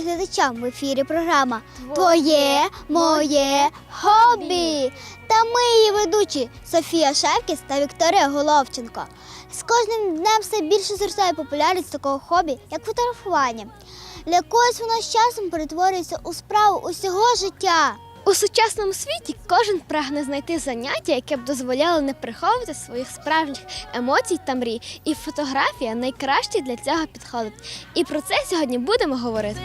телеглядачам в ефірі програма Твоє моє хобі. Та ми її ведучі Софія Шевкіс та Вікторія Головченко. З кожним днем все більше зростає популярність такого хобі, як фотографування. Для когось воно з часом перетворюється у справу усього життя. У сучасному світі кожен прагне знайти заняття, яке б дозволяло не приховувати своїх справжніх емоцій та мрій. І фотографія найкраще для цього підходить. І про це сьогодні будемо говорити.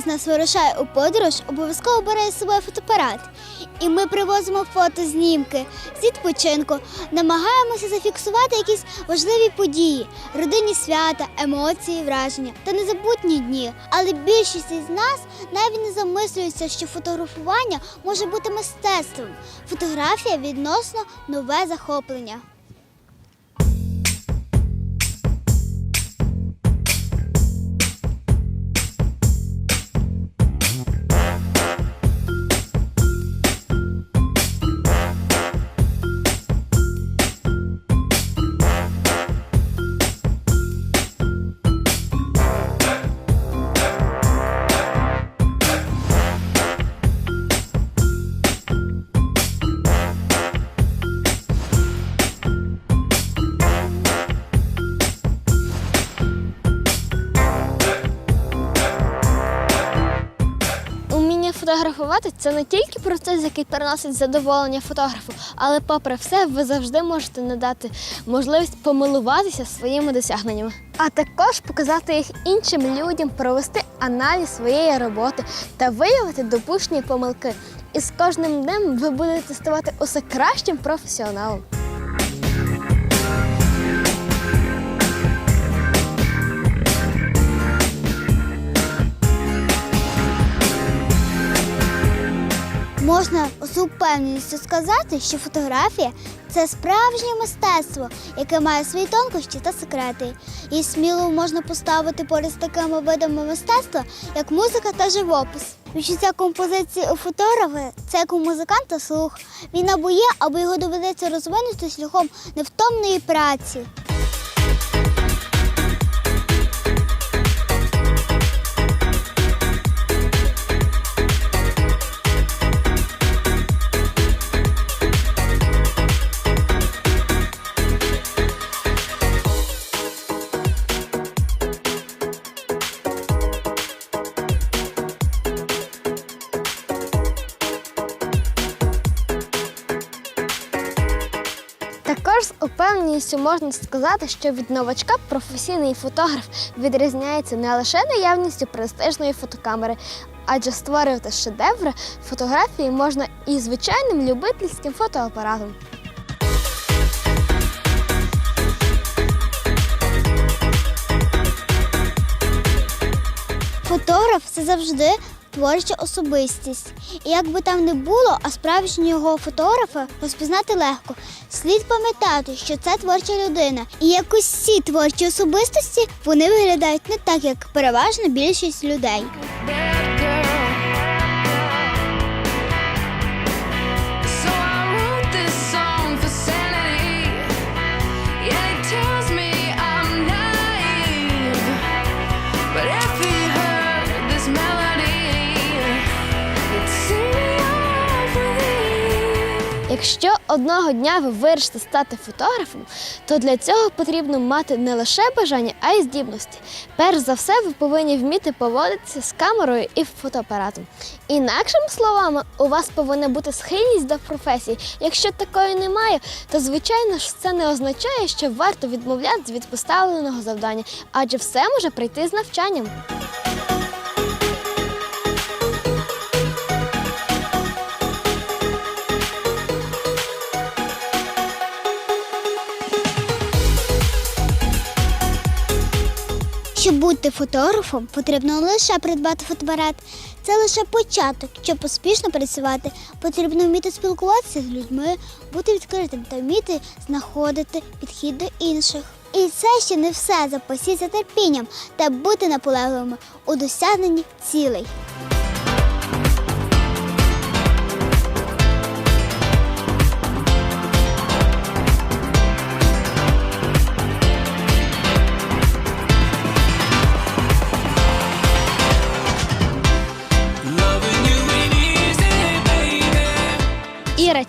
Хтось нас вирушає у подорож, обов'язково бере з собою фотоапарат. І ми привозимо фотознімки з відпочинку, намагаємося зафіксувати якісь важливі події, родинні свята, емоції, враження та незабутні дні. Але більшість із нас навіть не замислюється, що фотографування може бути мистецтвом. Фотографія відносно нове захоплення. Фотографувати це не тільки процес, який приносить задоволення фотографу, але попри все, ви завжди можете надати можливість помилуватися своїми досягненнями, а також показати їх іншим людям, провести аналіз своєї роботи та виявити допущені помилки. І з кожним днем ви будете ставати усе кращим професіоналом. Можна з упевненістю сказати, що фотографія це справжнє мистецтво, яке має свої тонкощі та секрети. І сміло можна поставити поряд з такими видами мистецтва, як музика та живопис. Відчуття композиції у фотографа це як у музиканта слух. Він або є, або його доведеться розвинути шляхом невтомної праці. Також з упевненістю можна сказати, що від новачка професійний фотограф відрізняється не лише наявністю престижної фотокамери, адже створювати шедеври фотографії можна і звичайним любительським фотоапаратом. Фотограф це завжди творча особистість. І як би там не було, а справжнього фотографа розпізнати легко. Слід пам'ятати, що це творча людина. І як усі творчі особистості вони виглядають не так, як переважна більшість людей. Якщо одного дня ви вирішите стати фотографом, то для цього потрібно мати не лише бажання, а й здібності. Перш за все, ви повинні вміти поводитися з камерою і фотоапаратом. Інакшими словами, у вас повинна бути схильність до професії. Якщо такої немає, то звичайно ж це не означає, що варто відмовлятися від поставленого завдання, адже все може прийти з навчанням. Щоб бути фотографом, потрібно лише придбати фотоапарат. Це лише початок. Щоб успішно працювати, потрібно вміти спілкуватися з людьми, бути відкритим та вміти знаходити підхід до інших. І це ще не все. Запасіться терпінням та бути наполегливими у досягненні цілей.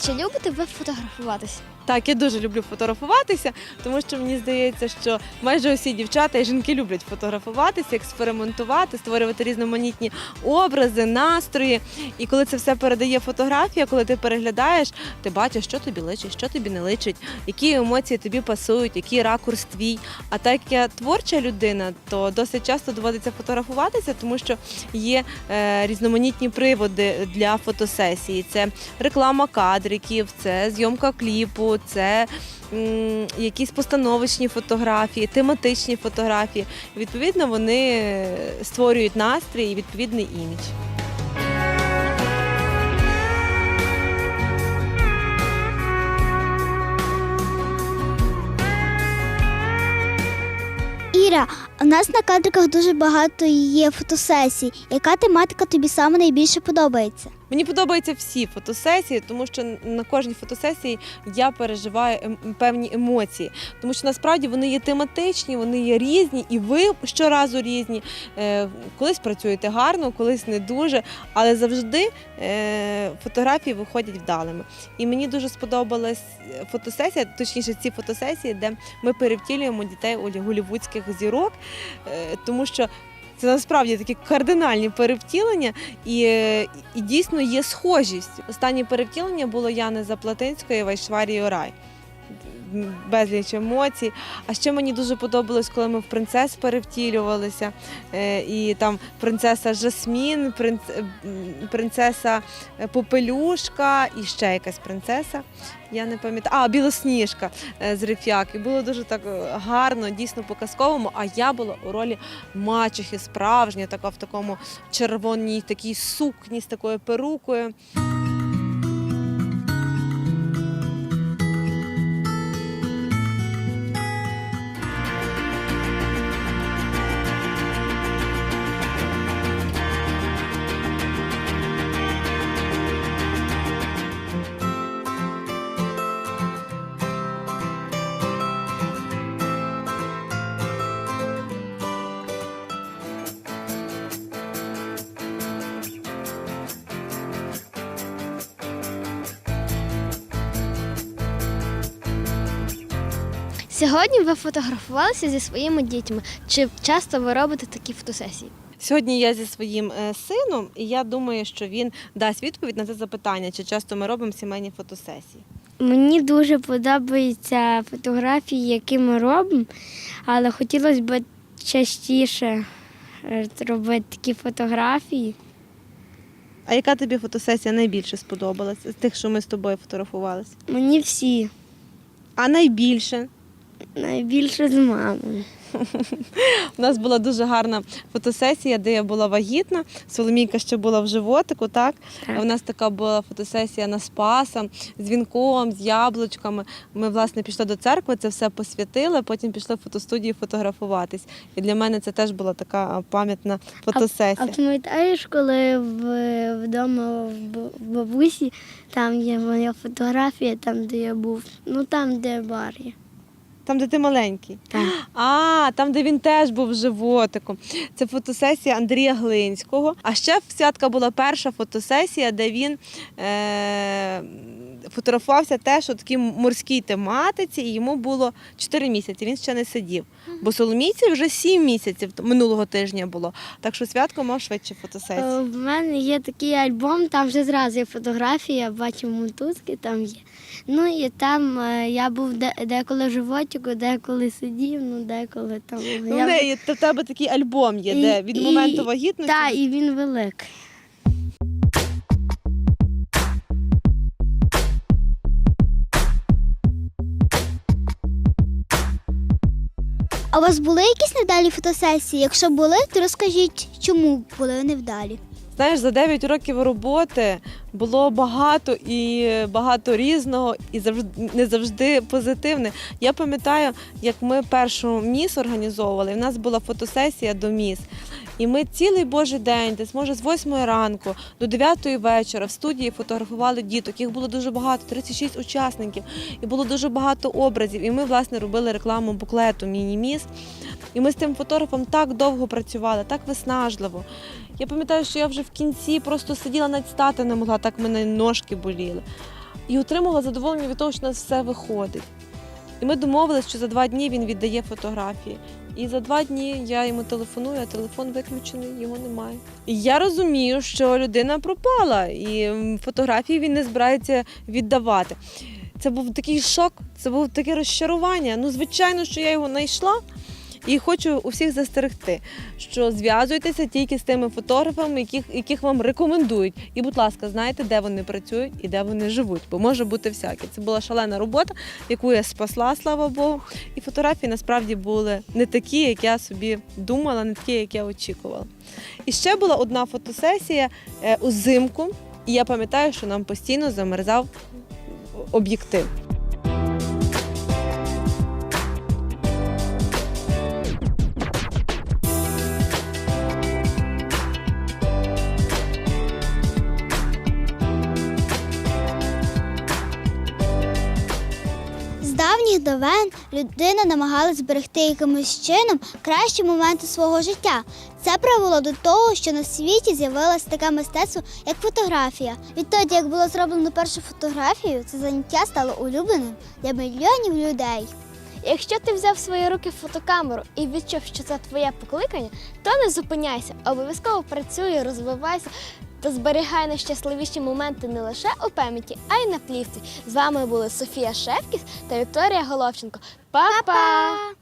Чи любите ви фотографуватися? Так, я дуже люблю фотографуватися, тому що мені здається, що майже усі дівчата і жінки люблять фотографуватися, експериментувати, створювати різноманітні образи, настрої. І коли це все передає фотографія, коли ти переглядаєш, ти бачиш, що тобі личить, що тобі не личить, які емоції тобі пасують, який ракурс твій. А так як я творча людина, то досить часто доводиться фотографуватися, тому що є е, різноманітні приводи для фотосесії. Це реклама кадриків, це зйомка кліпу, це м, якісь постановочні фотографії, тематичні фотографії. Відповідно, вони створюють настрій і відповідний імідж. Іра, у нас на кадриках дуже багато є фотосесій. Яка тематика тобі саме найбільше подобається? Мені подобаються всі фотосесії, тому що на кожній фотосесії я переживаю ем- певні емоції. Тому що насправді вони є тематичні, вони є різні, і ви щоразу різні. Е, Колись працюєте гарно, колись не дуже, але завжди е, фотографії виходять вдалими. І мені дуже сподобалась фотосесія, точніше, ці фотосесії, де ми перевтілюємо дітей у голівудських зірок, е, тому що. Це насправді такі кардинальні перевтілення, і, е, і дійсно є схожість. Останнє перевтілення було Яни Заплатинської в Айшварі Орай. Безліч емоцій. А ще мені дуже подобалось, коли ми в принцес перевтілювалися. Е, І там принцеса Жасмін, принц- принцеса е, Попелюшка і ще якась принцеса. Я не пам'ятаю. А, Білосніжка е, з Рифяк. І було дуже так е, гарно, дійсно по-казковому. А я була у ролі мачехи справжня, така в такому червоній такій сукні з такою перукою. Сьогодні ви фотографувалися зі своїми дітьми. Чи часто ви робите такі фотосесії? Сьогодні я зі своїм е, сином, і я думаю, що він дасть відповідь на це запитання, чи часто ми робимо сімейні фотосесії. Мені дуже подобаються фотографії, які ми робимо, але хотілося б частіше е, робити такі фотографії. А яка тобі фотосесія найбільше сподобалася з тих, що ми з тобою фотографувалися? Мені всі, А найбільше? Найбільше з мамою. У нас була дуже гарна фотосесія, де я була вагітна. Соломійка ще була в животику, так? Так. А У нас така була фотосесія на Спаса з вінком, з яблучками. Ми, власне, пішли до церкви, це все посвятили, потім пішли в фотостудію фотографуватись. І для мене це теж була така а, пам'ятна А фотосесія. пам'ятаєш, коли в, вдома в бабусі там є моя фотографія, там, де я був, ну там, де бар є. Там, де ти маленький. Так. А, там, де він теж був животиком. Це фотосесія Андрія Глинського. А ще в святка була перша фотосесія, де він е- фотографувався теж у такій морській тематиці, і йому було 4 місяці. Він ще не сидів. Бо Соломійці вже 7 місяців минулого тижня було. Так що святко мав швидше фотосесію. Е, В мене є такий альбом, там вже зразу є фотографії, я бачив мотузки, там є. Ну і там е, я був де- деколи в животику, деколи сидів, ну деколи там. Ну, я... в тебе такий альбом є, І- де від і- моменту вагітності. Так, і він великий. А у вас були якісь невдалі фотосесії? Якщо були, то розкажіть, чому були невдалі. Знаєш, за 9 років роботи було багато і багато різного, і завжди не завжди позитивне. Я пам'ятаю, як ми першу міс організовували. У нас була фотосесія до міс. І ми цілий божий день, десь може з 8 ранку до 9 вечора в студії фотографували діток. Їх було дуже багато, 36 учасників, і було дуже багато образів. І ми, власне, робили рекламу буклету Міні-міс. І ми з тим фотографом так довго працювали, так виснажливо. Я пам'ятаю, що я вже в кінці просто сиділа навіть стати не могла, так в мене ножки боліли. І отримала задоволення від того, що у нас все виходить. І ми домовилися, що за два дні він віддає фотографії. І за два дні я йому телефоную, а телефон виключений, його немає. І я розумію, що людина пропала, і фотографії він не збирається віддавати. Це був такий шок, це було таке розчарування. Ну, звичайно, що я його знайшла. І хочу усіх застерегти, що зв'язуйтеся тільки з тими фотографами, яких, яких вам рекомендують. І, будь ласка, знаєте, де вони працюють і де вони живуть, бо може бути всяке. Це була шалена робота, яку я спасла, слава Богу. І фотографії насправді були не такі, як я собі думала, не такі, як я очікувала. І ще була одна фотосесія е, узимку, і я пам'ятаю, що нам постійно замерзав об'єктив. Давніх давен людина намагалась зберегти якимось чином кращі моменти свого життя. Це привело до того, що на світі з'явилось таке мистецтво, як фотографія. Відтоді, як було зроблено першу фотографію, це заняття стало улюбленим для мільйонів людей. Якщо ти взяв свої руки фотокамеру і відчув, що це твоє покликання, то не зупиняйся, обов'язково працюй, розвивайся та зберігай найщасливіші моменти не лише у пам'яті, а й на плівці. З вами були Софія Шевкіс та Вікторія Головченко. Па-па!